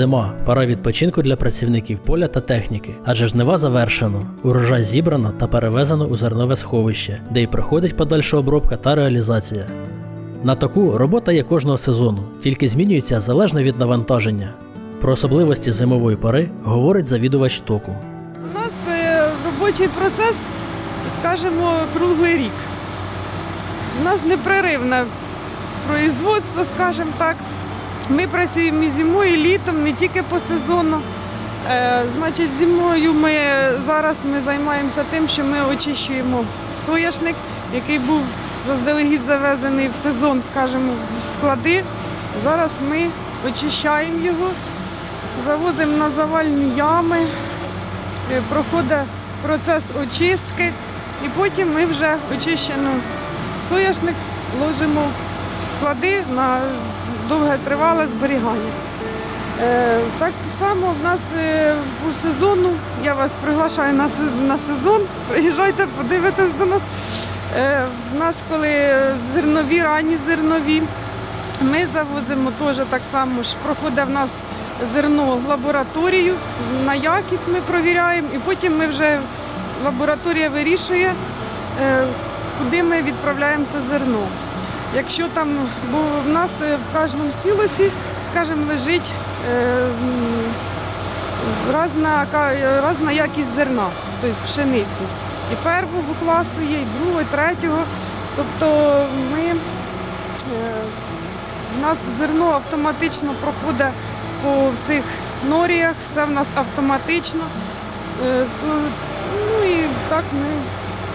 Зима пора відпочинку для працівників поля та техніки, адже жнива завершено, урожай зібрано та перевезено у зернове сховище, де й проходить подальша обробка та реалізація. На таку робота є кожного сезону, тільки змінюється залежно від навантаження. Про особливості зимової пори говорить завідувач току. У нас е, робочий процес, скажімо, круглий рік. У нас непреривне производство, скажімо так. Ми працюємо і зимою, і літом, не тільки по сезону. Е, значить, зимою ми зараз ми займаємося тим, що ми очищуємо соняшник, який був заздалегідь завезений в сезон, скажімо, в склади. Зараз ми очищаємо його, завозимо на завальні ями, Е, проходить процес очистки, і потім ми вже очищений соняшник ложимо в склади на довге тривале зберігання. Е, Так само в нас е, по сезону, я вас приглашаю на, сезон, приїжджайте, подивитесь до нас. Е, В нас, коли зернові, ранні зернові, ми завозимо теж так само ж проходить в нас зерно в лабораторію, на якість ми провіряємо, і потім ми вже лабораторія вирішує, куди ми відправляємо це зерно. Якщо там, бо в нас е, в кожному сілосі, скажімо, лежить е, різна, е, різна якість зерна, тобто пшениці. І першого класу є, і другого, і третього. Тобто ми у нас зерно автоматично проходить по всіх норіях, все в нас автоматично. То- Ну і так ми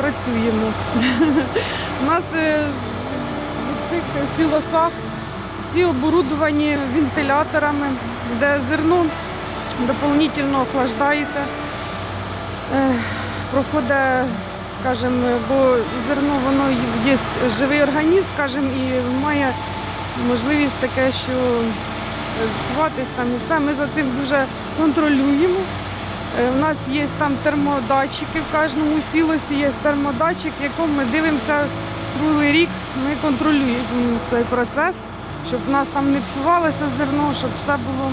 працюємо. У нас в цих сілосах всі оборудовані вентиляторами, де зерно доповнительно охлаждається. Е, Проходить, скажімо, бо зерно воно є живий організм, скажімо, і має можливість таке, що псуватись там і все. Ми за цим дуже контролюємо. Е, У нас є там термодатчики, в кожному сілосі є термодатчик, в якому ми дивимося круглий рік. Ми контролюємо цей процес, щоб в нас там не псувалося зерно, щоб все було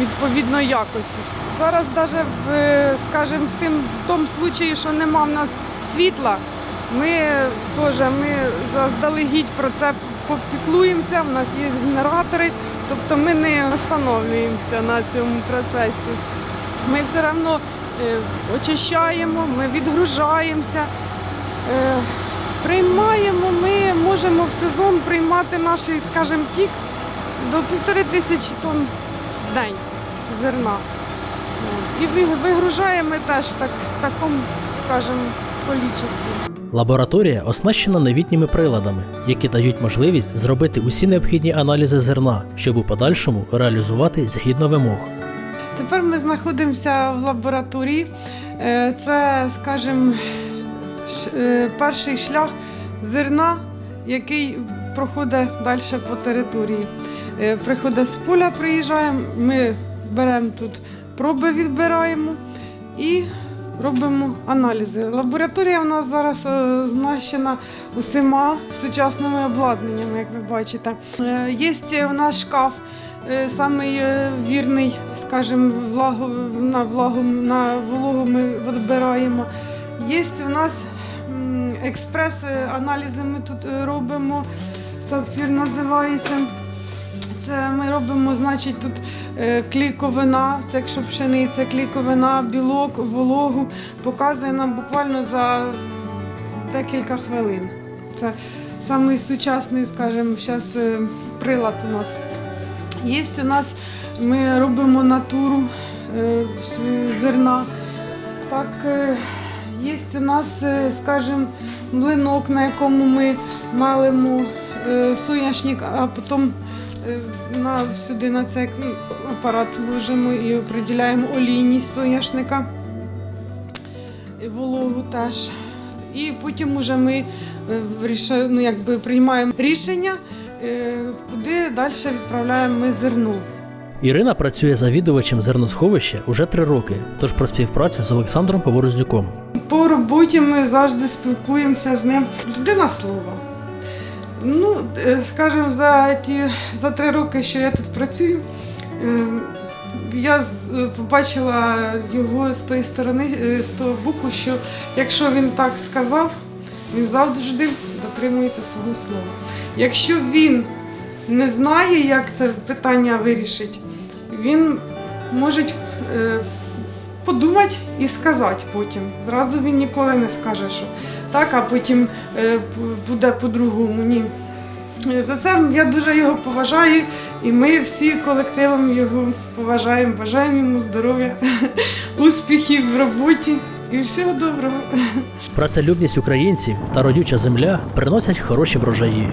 відповідної якості. Зараз навіть в, е, скажімо, в тим в тому случаї, що нема в нас світла, ми теж ми заздалегідь про це попіклуємося, в нас є генератори, тобто ми не остановлюємося на цьому процесі. Ми все одно е, очищаємо, ми відгружаємося. Можемо в сезон приймати наш, скажімо, тік до півтори тисячі тонн в день зерна. І вигружаємо теж так, в такому, скажімо, количестві. Лабораторія оснащена новітніми приладами, які дають можливість зробити усі необхідні аналізи зерна, щоб у подальшому реалізувати згідно вимог. Тепер ми знаходимося в лабораторії. Е, Це, скажімо, е, перший шлях зерна, який проходить далі по території. Е, Приходить з поля, приїжджаємо, ми беремо тут проби, відбираємо і робимо аналізи. Лабораторія у нас зараз е, оснащена усіма сучасними обладнаннями, як ви бачите. Е, Є у нас шкаф самий вірний, скажімо, влагу, на влагу, на вологу ми відбираємо. Є у нас експрес-аналізи ми тут е, робимо, сапфір називається. Це ми робимо, значить, тут е, кліковина, це якщо пшениця, кліковина, білок, вологу. Показує нам буквально за декілька хвилин. Це самий сучасний, скажімо, зараз прилад у нас. Є у нас, ми робимо натуру е, зерна. Так, е, є у нас, е, скажімо, млинок, на якому ми малимо е, соняшник, а потім е, на, сюди на цей апарат ложимо і определяємо олійність соняшника, і вологу теж. І потім уже ми ну, якби приймаємо рішення, куди далі відправляємо ми зерно. Ірина працює завідувачем зерносховища уже три роки, тож про співпрацю з Олександром Поворознюком. По роботі ми завжди спілкуємося з ним. Людина слова. Ну, е, скажімо, за ті за три роки, що я тут працюю, Е, Я е, побачила його з тої сторони, з того боку, що якщо він так сказав, він завжди дотримується свого слова. Якщо він не знає, як це питання вирішить, він може подумати і сказати потім. Зразу він ніколи не скаже, що так, а потім е, буде по-другому. Ні. Е, За це я дуже його поважаю, і ми всі колективом його поважаємо, бажаємо йому здоров'я, успіхів в роботі і всього доброго. Працелюбність українців та родюча земля приносять хороші врожаї.